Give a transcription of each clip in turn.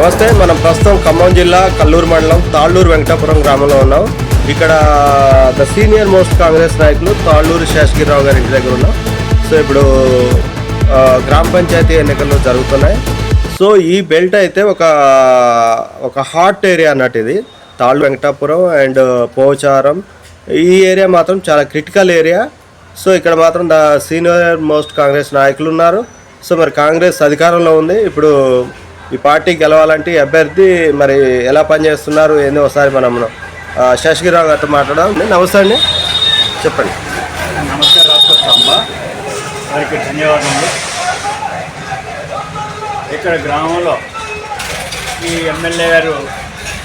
నమస్తే మనం ప్రస్తుతం ఖమ్మం జిల్లా కల్లూరు మండలం తాళ్ళూరు వెంకటాపురం గ్రామంలో ఉన్నాం. ఇక్కడ ద సీనియర్ మోస్ట్ కాంగ్రెస్ నాయకులు తాళ్ళూరు శేషగిరిరావు గారి ఇంటి దగ్గర ఉన్నాం. సో ఇప్పుడు uh, గ్రామ పంచాయతీ ఎన్నికలు జరుగుతున్నాయి. సో ఈ బెల్ట్ అయితే ఒక ఒక హాట్ ఏరియా అన్నట్టు ఇది. తాళ్ళు వెంకటాపురం అండ్ uh, పోచారం. ఈ ఏరియా మాత్రం చాలా క్రిటికల్ ఏరియా. సో ఇక్కడ మాత్రం ద సీనియర్ మోస్ట్ కాంగ్రెస్ నాయకులు ఉన్నారు. సో మరి కాంగ్రెస్ అధికారంలో ఉంది. ఇప్పుడు ఈ పార్టీ గెలవాలంటే ఈ అభ్యర్థి మరి ఎలా పనిచేస్తున్నారు ఏంది ఒకసారి మనం ఆ, గారితో మాట్లాడదాం. నమస్తే అండి. చెప్పండి. నమస్తే రాష్ట్ర వారికి ధన్యవాదములు. ఇక్కడ గ్రామంలో ఈ ఎమ్మెల్యే గారు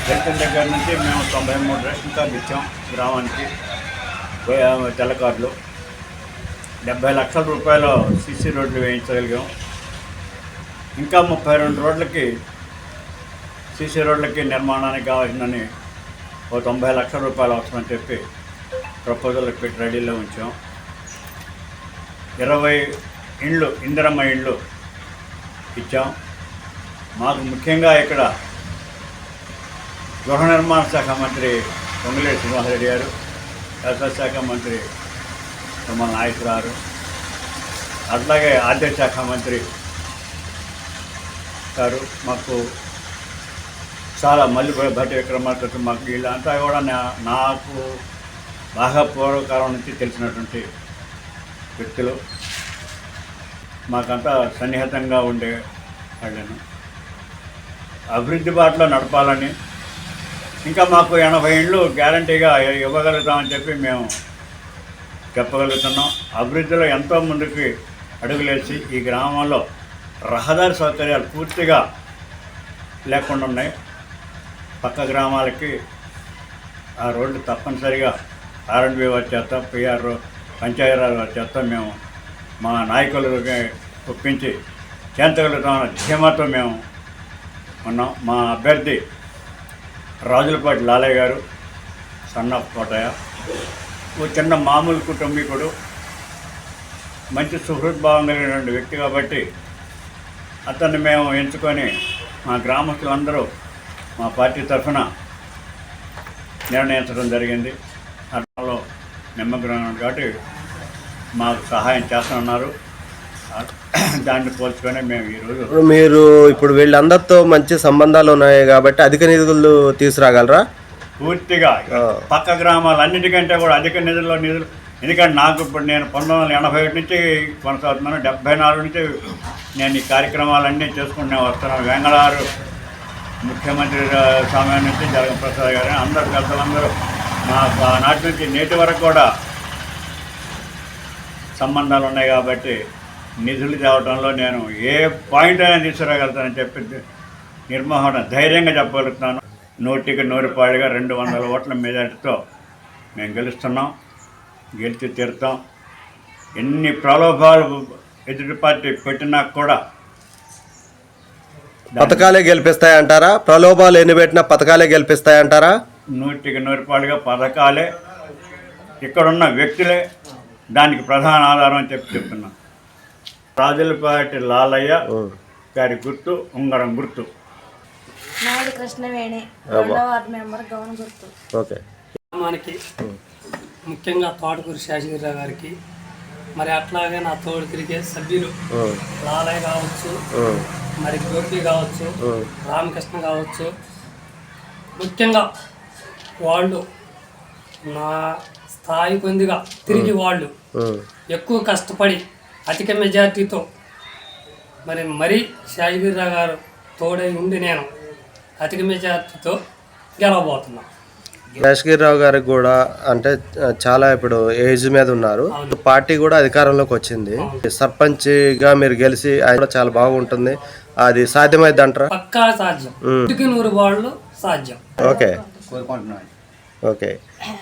గెలిచిన దగ్గర నుంచి మేము తొంభై మూడు రేషన్ కార్డు ఇచ్చాం గ్రామానికి పోయా- తెల్ల కార్డులు. డెబ్బై లక్షల రూపాయలు సీసీ రోడ్లు వేయించగలిగాం. ఇంకా ముప్పై రెండు రోడ్లకి సీసీ రోడ్లకి నిర్మాణానికి కావాల్సినని ఓ తొంభై లక్షల రూపాయలు అవసరమని చెప్పి ప్రపోజల్ పెట్టి రెడీలో ఉంచాం. ఇరవై ఇండ్లు ఇందిరమ్మ ఇండ్లు ఇచ్చాం. మాకు ముఖ్యంగా ఇక్కడ గృహ నిర్మాణ శాఖ మంత్రి పొంగులేటి శ్రీనివాసరెడ్డి గారు వ్యవసాయ శాఖ మంత్రి తుమ్మల నాయకురారు అట్లాగే ఆర్థిక శాఖ మంత్రి గారు మాకు చాలా మళ్ళీ భట్టి విక్రమార్క మాకు వీళ్ళంతా కూడా నా- నాకు బాగా పూర్వకాలం నుంచి తెలిసినటువంటి వ్యక్తులు. మాకంతా సన్నిహితంగా ఉండే వాళ్ళను. అభివృద్ధి బాటలో నడపాలని. ఇంకా మాకు ఎనభై ఏళ్ళు గ్యారంటీగా ఇవ్వగలుగుతామని చెప్పి మేము చెప్పగలుగుతున్నాం. అభివృద్ధిలో ఎంతో ముందుకి అడుగులేసి ఈ గ్రామంలో రహదారి సౌకర్యాలు పూర్తిగా లేకుండా ఉన్నాయి. పక్క గ్రామాలకి ఆ రోడ్లు తప్పనిసరిగా ఆర్ఎండ్బి వారి చేత పిఆర్ పంచాయతీరాజ్ వారి చేత మేము మా నాయకులకి ఒప్పించి చేర్చగలుగుతామన్న ధీమాతో మేము ఉన్నాం. మా అభ్యర్థి రాజులపాటి లాలయ్య గారు సన్న కోటయ్య. ఓ చిన్న మామూలు కుటుంబీకుడు మంచి సుహృద్భావం కలిగినటువంటి వ్యక్తి కాబట్టి అతన్ని మేము ఎంచుకొని మా గ్రామస్తులందరూ మా పార్టీ తరఫున నిర్ణయించడం జరిగింది. అట్లలో నిమ్మగ్రహం కాబట్టి మాకు సహాయం చేస్తున్నారు దాన్ని పోల్చుకొని మేము ఈరోజు ఇప్పుడు మీరు ఇప్పుడు వీళ్ళందరితో మంచి సంబంధాలు ఉన్నాయి కాబట్టి అధిక నిధులు తీసుకురాగలరా? పూర్తిగా. పక్క గ్రామాలు అన్నిటికంటే కూడా అధిక నిధుల్లో నిధులు ఎందుకంటే నాకు ఇప్పుడు నేను పంతొమ్మిది వందల ఎనభై ఒకటి నుంచి కొనసాగుతున్నాను డెబ్బై నాలుగు నుంచి నేను ఈ కార్యక్రమాలన్నీ చేసుకుంటూ వస్తున్నాను. వెంగళారు ముఖ్యమంత్రి సమయం నుంచి జగన్ ప్రసాద్ గారు అందరు పెద్దలందరూ మా నాటి నుంచి నేటి వరకు కూడా సంబంధాలు ఉన్నాయి కాబట్టి నిధులు తేవడంలో నేను ఏ పాయింట్ అయినా తీసుకురాగలుగుతానని చెప్పి నిర్మోహణ ధైర్యంగా చెప్పగలుగుతున్నాను. నూటికి నూరు పాడిగా రెండు వందల ఓట్ల మెజార్టీతో మేము గెలుస్తున్నాం. గెలిచి తీరుతాం. ఎన్ని ప్రలోభాలు ఎదుటి పార్టీ పెట్టినా కూడా పథకాలే గెలిపిస్తాయంటారా? ప్రలోభాలు ఎన్ని పెట్టినా పథకాలే గెలిపిస్తాయంటారా? నూటికి నూరు పాడుగా పథకాలే. ఇక్కడున్న వ్యక్తులే దానికి ప్రధాన ఆధారం అని చెప్పి చెప్తున్నాం. రాజులపాటి లాలయ్య గారి గుర్తు ఉంగరం గుర్తు. నాయుడు కృష్ణవేణి రెండవ వార్డు మెంబర్ గౌన్ గుర్తు. ఓకే. గ్రామానికి ముఖ్యంగా తోటకూరు శేషగిరిరావు గారికి మరి అట్లాగే నా తోడు తిరిగే సభ్యులు లాలయ్య కావచ్చు మరి గోపి కావచ్చు రామకృష్ణ కావచ్చు. ముఖ్యంగా వాళ్ళు నా స్థాయి కొద్దిగా తిరిగి వాళ్ళు ఎక్కువ కష్టపడి అధిక మెజార్టీతో మరి మరీ శేషగిరిరావు గారు తోడై ఉండి నేను అధిక మెజార్టీతో గెలవబోతున్నాను. శేషగిరిరావు గారికి కూడా అంటే చాలా ఇప్పుడు ఏజ్ మీద ఉన్నారు. పార్టీ కూడా అధికారంలోకి వచ్చింది. సర్పంచ్గా మీరు గెలిచి ఆయన చాలా బాగుంటుంది. అది సాధ్యమైంది అంటారా పక్కా సాధ్యం. నూటికి నూరు వాళ్ళు సాధ్యం. ఓకే. ఓకే.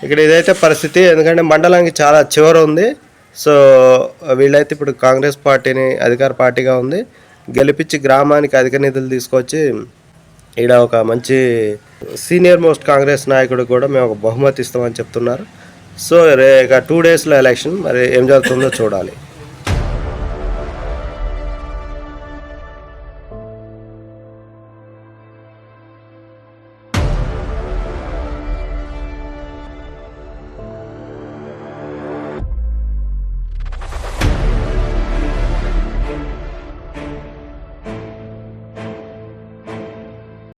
ఇక్కడ ఇదైతే పరిస్థితి ఎందుకంటే మండలానికి చాలా చివర ఉంది. సో వీళ్ళైతే ఇప్పుడు కాంగ్రెస్ పార్టీని అధికార పార్టీగా ఉంది. గెలిపించి గ్రామానికి అధిక నిధులు తీసుకొచ్చి ఇక్కడ ఒక మంచి సీనియర్ మోస్ట్ కాంగ్రెస్ నాయకుడు కూడా మేము ఒక బహుమతి ఇస్తామని చెప్తున్నారు. సో రే ఇక టూ డేస్లో ఎలక్షన్ మరి ఏం జరుగుతుందో చూడాలి.